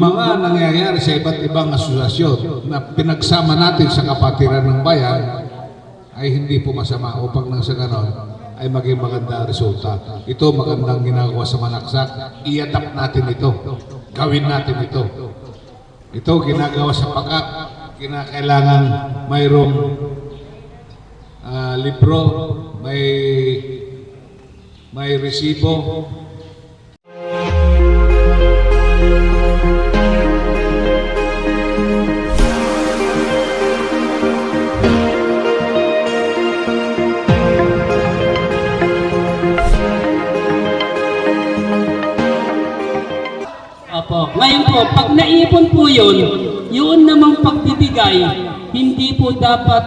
mga nangyayari sa iba't ibang asosasyon na pinagsama natin sa kapatiran ng bayan ay hindi po masama upang nang sa ganon ay maging maganda resulta. Ito magandang ginagawa sa Manaksak. Iatap natin ito. Gawin natin ito. Ito ginagawa sa pagka kinakailangan mayroong ah, libro, may may resibo, Ngayon po, pag naipon po yun, yun namang pagbibigay, hindi po dapat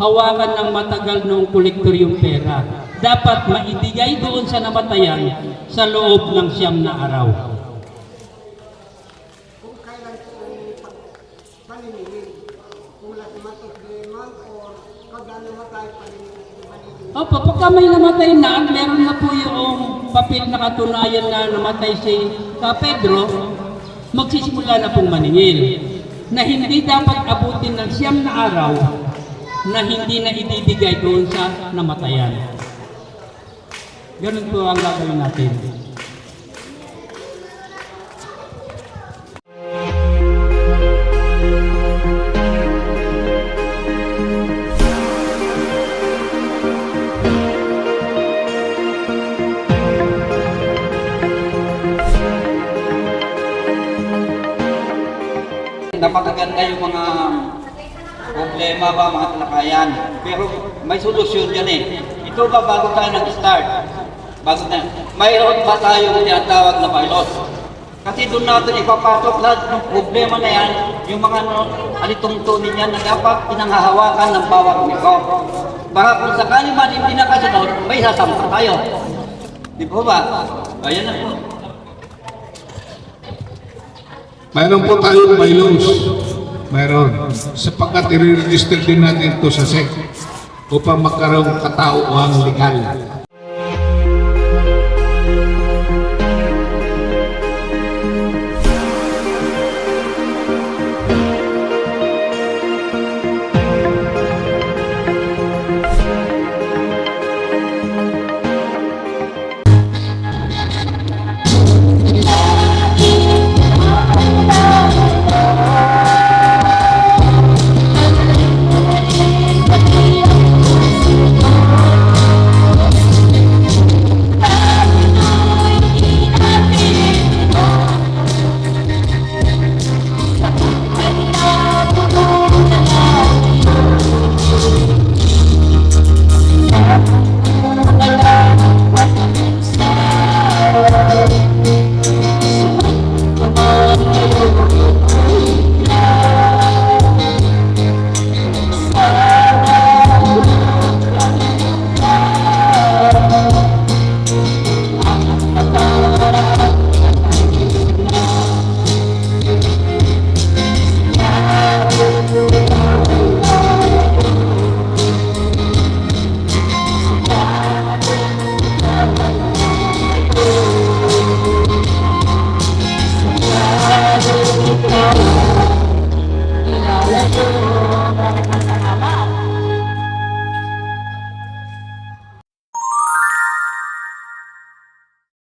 hawakan ng matagal ng kolektor yung pera. Dapat maibigay doon sa namatayan sa loob ng siyam na araw. Opo, pagka may namatay na meron na po yung papel na katunayan na namatay si Ka Pedro, magsisimula na pong maningil. Na hindi dapat abutin ng siyam na araw na hindi na ibibigay doon sa namatayan. Ganun po ang gagawin natin. Napakaganda yung mga problema ba, mga talakayan. Pero may solusyon yan eh. Ito ba bago tayo nag-start? Bago na, mayroon ba tayong tinatawag na pilot? Kasi doon natin ipapasok lahat ng problema na yan, yung mga ano, alitungtunin yan na dapat pinanghahawakan ng bawat miko. Para kung sakali man hindi nakasunod, may sasampa tayo. Di po ba? Ayan na po. Mayroon po tayong bylaws. Mayroon. Sapagkat i-register din natin ito sa SEC upang magkaroon katauhan legal.